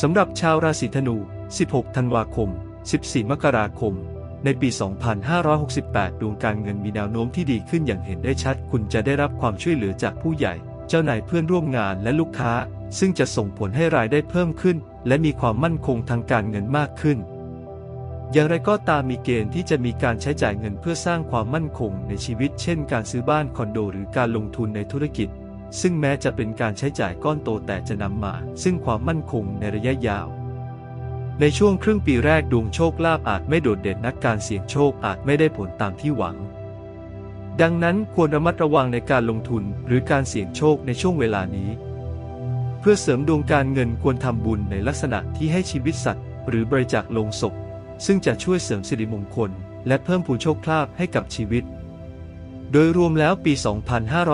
สำหรับชาวราศีธนู 16 ธันวาคม 14 มกราคม ในปี 2568 ดวงการเงินมีแนวโน้มที่ดีขึ้นอย่างเห็นได้ชัด คุณจะได้รับความช่วยเหลือจากผู้ใหญ่ เจ้านายเพื่อนร่วมงานและลูกค้า ซึ่งจะส่งผลให้รายได้เพิ่มขึ้น และมีความมั่นคงทางการเงินมากขึ้น อย่างไรก็ตามมีเกณฑ์ที่จะมีการใช้จ่ายเงินเพื่อสร้างความมั่นคงในชีวิต เช่น การซื้อบ้านคอนโด หรือการลงทุนในธุรกิจ ซึ่งแม้จะเป็นการใช้จ่ายก้อนโตแต่จะนำมา ซึ่งความมั่นคงในระยะยาว ในช่วงครึ่งปีแรกดวงโชคลาภอาจไม่โดดเด่นนักการเสี่ยงโชคอาจไม่ได้ผลตามที่หวัง ดังนั้นควรระมัดระวังในการลงทุนหรือการเสี่ยงโชคในช่วงเวลานี้ เพื่อเสริมดวงการเงินควรทำบุญในลักษณะที่ให้ชีวิตสัตว์ หรือบริจาคลงศพ ซึ่งจะช่วยเสริมสิริมงคล และเพิ่มพูนโชคลาภให้กับชีวิต โดยรวมแล้วปี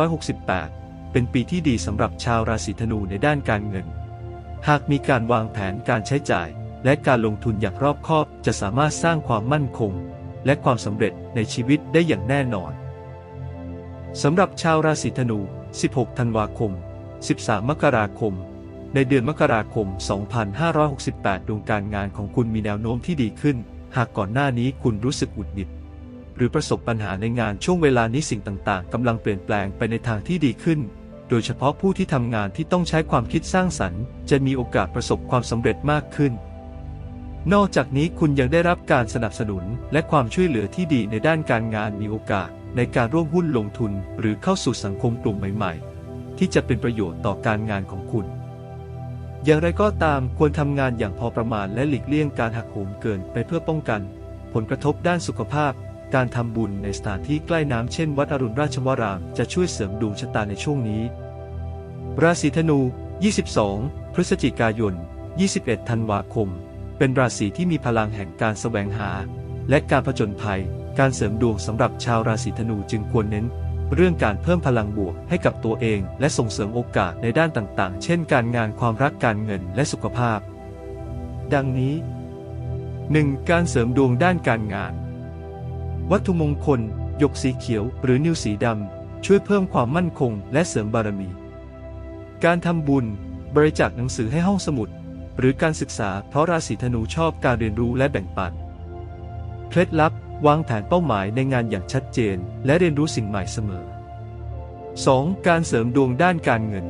2568 เป็นปีที่ดีสำหรับชาวราศีธนูในด้านการเงิน หากมีการวางแผนการใช้จ่าย และการลงทุนอย่างรอบคอบจะสามารถสร้างความมั่นคง และความสำเร็จในชีวิตได้อย่างแน่นอนสำหรับชาวราศีธนู 16 ธันวาคม 13 มกราคม ในเดือนมกราคม 2568 ดวงการงานของคุณมีแนวโน้มที่ดีขึ้น หากก่อนหน้านี้คุณรู้สึกหงุดหงิด หรือประสบปัญหาในงานช่วงเวลานี้สิ่งต่างๆกำลังเปลี่ยนแปลงไปในทางที่ดีขึ้น โดยเฉพาะผู้ที่ทำงานที่ต้องใช้ความคิดสร้างสรรค์ จะมีโอกาสประสบความสำเร็จมากขึ้น นอกจากนี้คุณยังได้รับการสนับสนุนและความช่วยเหลือที่ดีในด้านการงานมีโอกาสในการร่วมหุ้นลงทุน หรือเข้าสู่สังคมกลุ่มใหม่ ๆ ที่จะเป็นประโยชน์ต่อการงานของคุณ อย่างไรก็ตามควรทำงานอย่างพอประมาณและหลีกเลี่ยงการหักโหมเกินไปเพื่อป้องกัน ผลกระทบด้านสุขภาพ การทำบุญในสถานที่ใกล้น้ำเช่นวัดอรุณราชวรามจะช่วยเสริมดวงชะตาในช่วงนี้ ราศีธนู 22 พฤศจิกายน 21 ธันวาคม เป็นราศีที่มีพลังแห่งการแสวงหา และการผจญภัย การเสริมดวงสำหรับชาวราศีธนูจึงควรเน้น เรื่องการเพิ่มพลังบวกให้กับตัวเอง และส่งเสริมโอกาสในด้านต่างๆ เช่น การงานความรักการเงินและสุขภาพ ดังนี้ 1. การเสริมดวงด้านการงาน วัตถุมงคล หยกสีเขียว หรือนิ้วสีดำ ช่วยเพิ่มความมั่นคง และเสริมบารมี การทำบุญ บริจาคหนังสือให้ห้องสมุด หรือการศึกษาเพราะราศีธนูชอบการเรียนรู้และแบ่งปัน เคล็ดลับ วางแผนเป้าหมายในงานอย่างชัดเจน และเรียนรู้สิ่งใหม่เสมอ 2. การเสริมดวงด้านการเงิน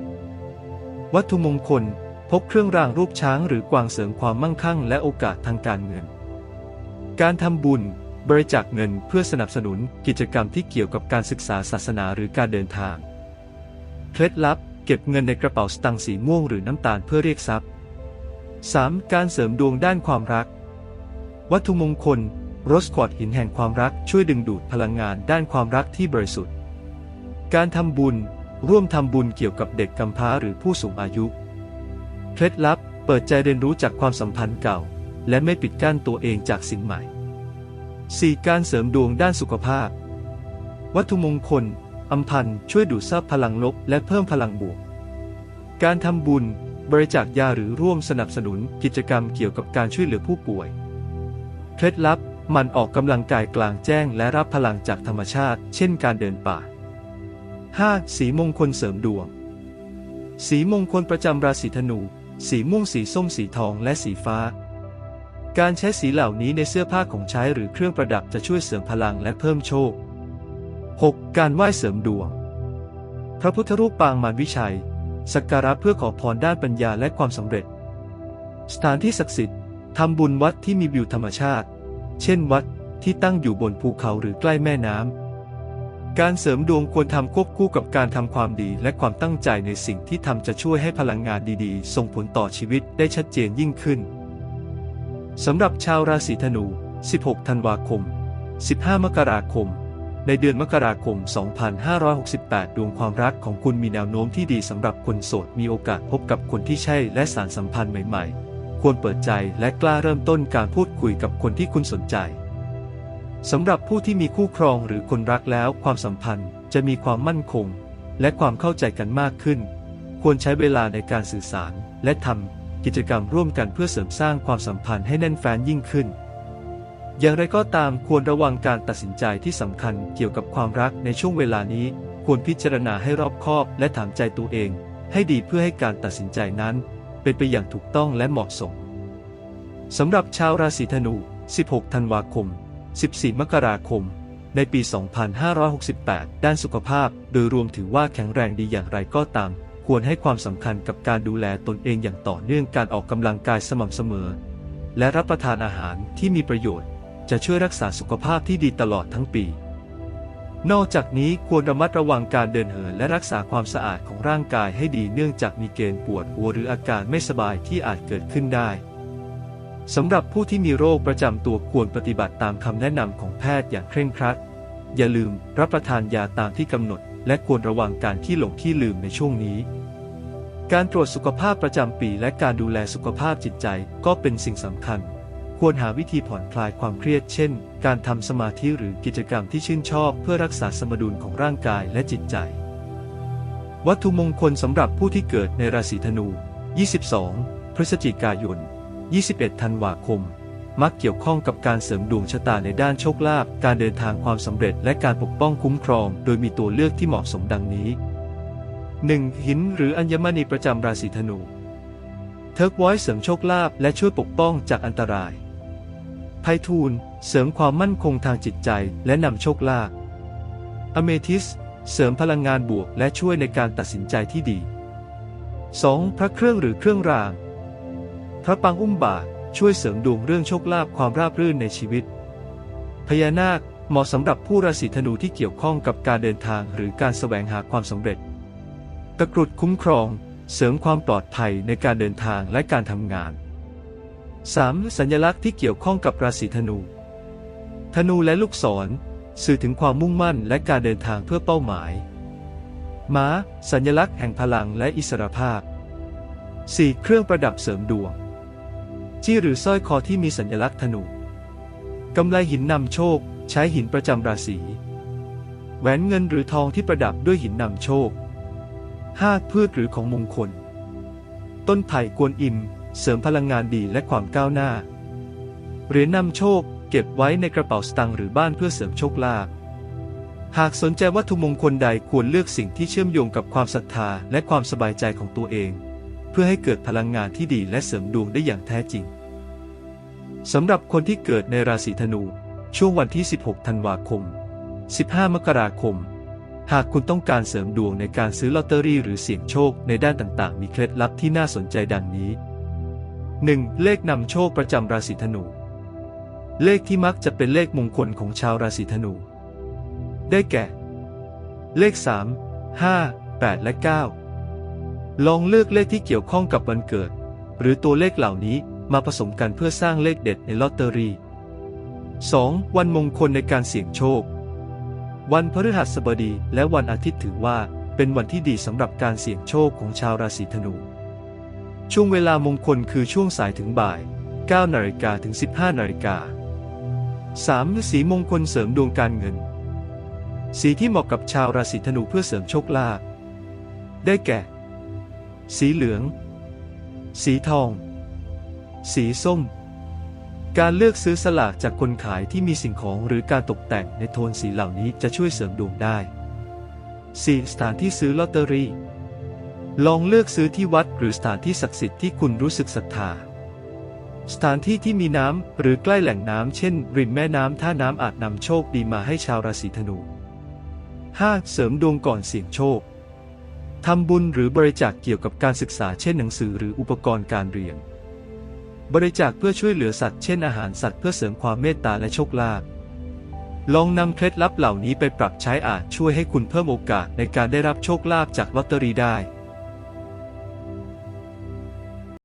วัตถุมงคลพกเครื่องรางรูปช้างหรือกวางเสริมความมั่งคั่ง และโอกาสทางการเงิน การทำบุญ บริจาคเงินเพื่อสนับสนุนกิจกรรมที่เกี่ยวกับการศึกษาศาสนาหรือการเดินทาง เคล็ดลับ เก็บเงินในกระเป๋าสตางค์สีม่วงหรือน้ำตาลเพื่อเรียกทรัพย์ 3. การเสริมดวงด้านความรัก วัตถุมงคลรสควอตหินแห่งความรักช่วยดึงดูดพลังงานด้านความรักที่บริสุทธิ์ การทำบุญ ร่วมทำบุญเกี่ยวกับเด็กกำพร้าหรือผู้สูงอายุ เคล็ดลับ เปิดใจเรียนรู้จากความสัมพันธ์เก่า และไม่ปิดกั้นตัวเองจากสิ่งใหม่ 4. การเสริมดวงด้านสุขภาพ วัตถุมงคลอัมพันธ์ช่วยดูดซับพลังลบและเพิ่มพลังบวก การทำบุญ บริจาคยาหรือร่วมสนับสนุนกิจกรรมเกี่ยวกับการช่วยเหลือผู้ป่วย เคล็ดลับมันออกกำลังกายกลางแจ้งและรับพลังจากธรรมชาติ เช่นการเดินป่า 5. สีมงคลเสริมดวง สีมงคลประจำราศีธนู สีม่วงสีส้มสีทองและสีฟ้า การใช้สีเหล่านี้ในเสื้อผ้าของใช้หรือเครื่องประดับจะช่วยเสริมพลังและเพิ่มโชค 6. การไหว้เสริมดวง พระพุทธรูปปางมารวิชัย สักการะเพื่อขอพรด้านปัญญาและความสำเร็จ สถานที่ศักดิ์สิทธิ์ทำบุญวัดที่มีวิวธรรมชาติ เช่นวัดที่ตั้งอยู่บนภูเขาหรือใกล้แม่น้ำ การเสริมดวงควรทำควบคู่กับการทำความดีและความตั้งใจในสิ่งที่ทำจะช่วยให้พลังงานดีๆ ส่งผลต่อชีวิตได้ชัดเจนยิ่งขึ้น สำหรับชาวราศีธนู 16 ธันวาคม 15 มกราคม ในเดือนมกราคม 2568 ดวงความรักของคุณมีแนวโน้มที่ดีสำหรับคนโสด มีโอกาสพบกับคนที่ใช่และสารสัมพันธ์ใหม่ๆ ควรเปิดใจและกล้าเริ่มต้นการพูดคุยกับคนที่คุณสนใจสำหรับผู้ที่มีคู่ครองหรือคนรักแล้วความสัมพันธ์จะมีความมั่นคง และความเข้าใจกันมากขึ้น ควรใช้เวลาในการสื่อสารและทำ กิจกรรมร่วมกันเพื่อเสริมสร้างความสัมพันธ์ให้แน่นแฟ้นยิ่งขึ้น อย่างไรก็ตามควรระวังการตัดสินใจที่สำคัญเกี่ยวกับความรักในช่วงเวลานี้ ควรพิจารณาให้รอบคอบ และถามใจตัวเอง ให้ดีเพื่อให้การตัดสินใจนั้น เป็นไปอย่างถูกต้องและเหมาะสมสำหรับชาวราศีธนู 16 ธันวาคม 14 มกราคม ในปี 2568 ด้านสุขภาพ โดยรวมถือว่าแข็งแรงดีอย่างไรก็ตาม ควรให้ความสำคัญกับการดูแลตนเองอย่างต่อเนื่องการออกกำลังกายสม่ำเสมอ และรับประทานอาหารที่มีประโยชน์ จะช่วยรักษาสุขภาพที่ดีตลอดทั้งปี นอกจากนี้ควรระมัดระวังการเดินเหินและรักษาความสะอาดของร่างกายให้ดีเนื่องจากมีเกณฑ์ปวดหัวหรืออาการไม่สบายที่อาจเกิดขึ้นได้สำหรับผู้ที่มีโรคประจำตัวควรปฏิบัติตามคำแนะนำของแพทย์อย่างเคร่งครัด อย่าลืมรับประทานยาตามที่กำหนด และควรระวังการขี้หลงขี้ลืมในช่วงนี้ การตรวจสุขภาพประจำปีและการดูแลสุขภาพจิตใจก็เป็นสิ่งสำคัญ ควรหาวิธีผ่อนคลายความเครียด เช่น การทำสมาธิหรือกิจกรรมที่ชื่นชอบเพื่อรักษาสมดุลของร่างกายและจิตใจ วัตถุมงคลสำหรับผู้ที่เกิดในราศีธนู 22 พฤศจิกายน 21 ธันวาคม มักเกี่ยวข้องกับการเสริมดวงชะตาในด้านโชคลาภ การเดินทางความสำเร็จ และการปกป้องคุ้มครอง โดยมีตัวเลือกที่เหมาะสมดังนี้ 1. หินหรืออัญมณีประจำราศีธนู เทิร์กไวท์เสริมโชคลาภและช่วยปกป้องจากอันตราย ไพทูลเสริมความมั่นคงทางจิตใจและนำโชคลาภ อเมทิส เสริมพลังงานบวกและช่วยในการตัดสินใจที่ดี 2. พระเครื่องหรือเครื่องราง พระปังอุ้มบาทช่วยเสริมดวงเรื่องโชคลาภความราบรื่นในชีวิต พญานาคเหมาะสำหรับผู้ราศีธนูที่เกี่ยวข้องกับการเดินทางหรือการแสวงหาความสำเร็จ ตะกรุดคุ้มครอง เสริมความปลอดภัยในการเดินทางและการทำงาน 3. สัญลักษณ์ที่เกี่ยวข้องกับราศีธนู ธนูและลูกศร สื่อถึงความมุ่งมั่นและการเดินทางเพื่อเป้าหมาย ม้า สัญลักษณ์แห่งพลังและอิสรภาพ 4. เครื่องประดับเสริมดวง จี้หรือสร้อยคอที่มีสัญลักษณ์ธนู กำไลหินนำโชค ใช้หินประจำราศี แหวนเงินหรือทองที่ประดับด้วยหินนำโชค 5. พืชหรือของมงคล ต้นไผ่กวนอิม เสริมพลังงานดีและความก้าวหน้า เหรียญนำโชค เก็บไว้ในกระเป๋าสตางค์หรือบ้านเพื่อเสริมโชคลาภหากสนใจวัตถุมงคลใดควรเลือกสิ่งที่เชื่อมโยงกับความศรัทธาและความสบายใจของตัวเอง เพื่อให้เกิดพลังงานที่ดีและเสริมดวงได้อย่างแท้จริงสำหรับคนที่เกิดในราศีธนู ช่วงวันที่ 16 ธันวาคม 15 มกราคม หากคุณต้องการเสริมดวงในการซื้อลอตเตอรี่หรือเสี่ยงโชคในด้านต่างๆ มีเคล็ดลับที่น่าสนใจดังนี้ 1. เลขนำโชคประจำราศีธนู เลขที่มักจะเป็นเลขมงคลของชาวราศีธนู ได้แก่ เลข 3 5 8 และ 9 ลองเลือกเลขที่เกี่ยวข้องกับวันเกิด หรือตัวเลขเหล่านี้มาผสมกันเพื่อสร้างเลขเด็ดในลอตเตอรี่ 2. วันมงคลในการเสี่ยงโชค วันพฤหัสบดีและวันอาทิตย์ถือว่า เป็นวันที่ดีสำหรับการเสี่ยงโชคของชาวราศีธนู ช่วงเวลามงคลคือช่วงสายถึงบ่าย 9นาฬิกาถึง 15นาฬิกา 3. สีมงคลเสริมดวงการเงิน สีที่เหมาะกับชาวราศีธนูเพื่อเสริมโชคลาภได้แก่ สีเหลือง สีทอง สีส้ม การเลือกซื้อสลากจากคนขายที่มีสิ่งของหรือการตกแต่งในโทนสีเหล่านี้จะช่วยเสริมดวงได้ 4. สถานที่ซื้อลอตเตอรี่ ลองเลือกซื้อที่วัดหรือสถานที่ศักดิ์สิทธิ์ที่คุณรู้สึกศรัทธา สถานที่ที่มีน้ำหรือใกล้แหล่งน้ำเช่น ริมแม่น้ำท่าน้ำอาจนำโชคดีมาให้ชาวราศีธนู 5. เสริมดวงก่อนเสี่ยงโชคทำบุญหรือบริจาคเกี่ยวกับการศึกษาเช่นหนังสือหรืออุปกรณ์การเรียน บริจาคเพื่อช่วยเหลือสัตว์เช่นอาหารสัตว์เพื่อเสริมความเมตตาและโชคลาภลองนำเคล็ดลับเหล่านี้ไปปรับใช้อาจช่วยให้คุณเพิ่มโอกาสในการได้รับโชคลาภจากลอตเตอรี่ได้